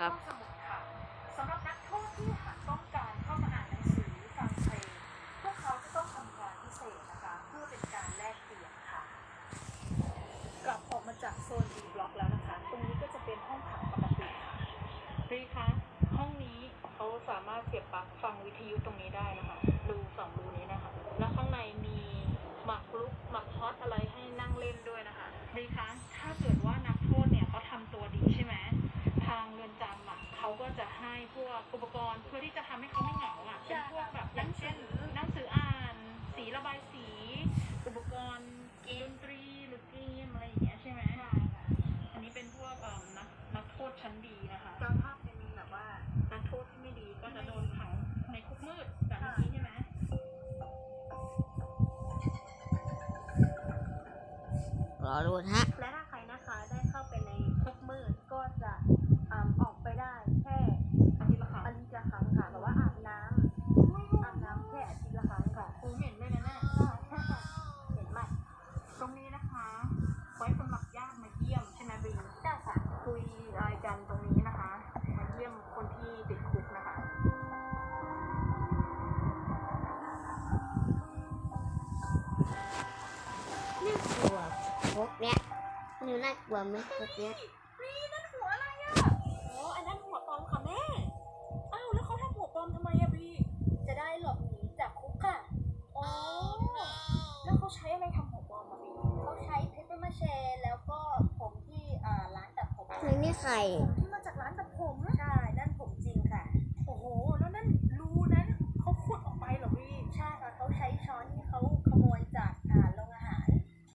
ครับสำหรับนักโทษที่หากต้องการเข้ามาอ่านหนังสือฟังเพลงพวกเขาจะต้องทำการพิเศษนะคะเพื่อเป็นการแลกเปลี่ยนค่ะกลับออกมาจากโซน B บล็อกแล้วนะคะ ตรงนี้ก็จะเป็นห้องขังปกติค่ะพี่คะห้องนี้เขาสามารถเสียบปลั๊กฟังวิทยุตรงนี้ได้นะคะรูสองรูนี้นะคะ แล้วข้างในมีหมากรุกหมากฮอตอะไรให้นั่งเล่นด้วยนะคะดีคะ พวกอุปกรณ์เพื่อที่จะทำให้เขาไม่เหงาอะเป็นพวกแบบอย่างเช่นหนังสืออ่าน สีระบายสี อุปกรณ์ดนตรีหรือเกมอะไรอย่างเงี้ยใช่ไหมอันนี้เป็นพวกเอ่อนักนักโทษชั้นดีนะคะแล้วถ้าเป็นแบบว่านักโทษที่ไม่ดีก็จะโดนขังในคุกมืดแบบเมื่อกี้ใช่ไหมรอดูนะฮะ และถ้า กเนี้ยนี่น่ากลัวไหมพวกเนี้ยนี่นั่นหัวอะไรอะโอ้อันนั้นหัวปลอมค่ะแม่ อ้าวแล้วเขาทำหัวปลอมทำไมอะบีจะได้หลบหนีจากคุกค่ะอ๋อแล้วเขาใช้อะไรทำหัวปลอมอะบีเขาใช้เพปเปอร์มาเชแล้วก็ผมที่อ่าร้านตัดผมเรื่องนี้ใคร